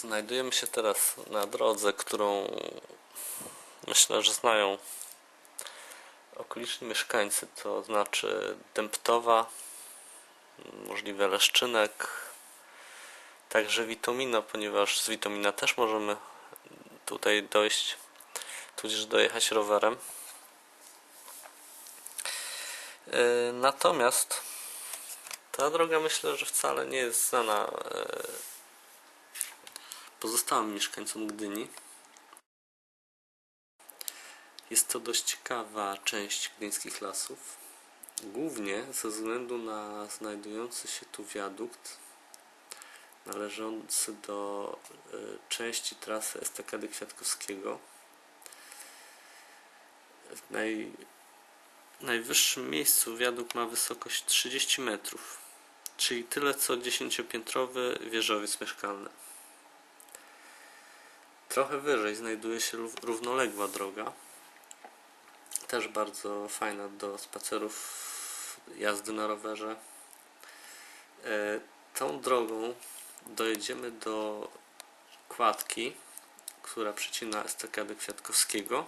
Znajdujemy się teraz na drodze, którą myślę, że znają okoliczni mieszkańcy, to znaczy Dębtowa, możliwe Leszczynek, także Witomino, ponieważ z Witomina też możemy tutaj dojść, tudzież dojechać rowerem. Yy, Natomiast ta droga myślę, że wcale nie jest znana yy, pozostałym mieszkańcom Gdyni. Jest to dość ciekawa część gdyńskich lasów, głównie ze względu na znajdujący się tu wiadukt należący do y, części trasy Estakady Kwiatkowskiego. W naj, najwyższym miejscu wiadukt ma wysokość 30 metrów, czyli tyle co 10-piętrowy wieżowiec mieszkalny. Trochę wyżej znajduje się rów- równoległa droga, też bardzo fajna do spacerów, jazdy na rowerze. E, Tą drogą dojedziemy do kładki, która przecina estakadę Kwiatkowskiego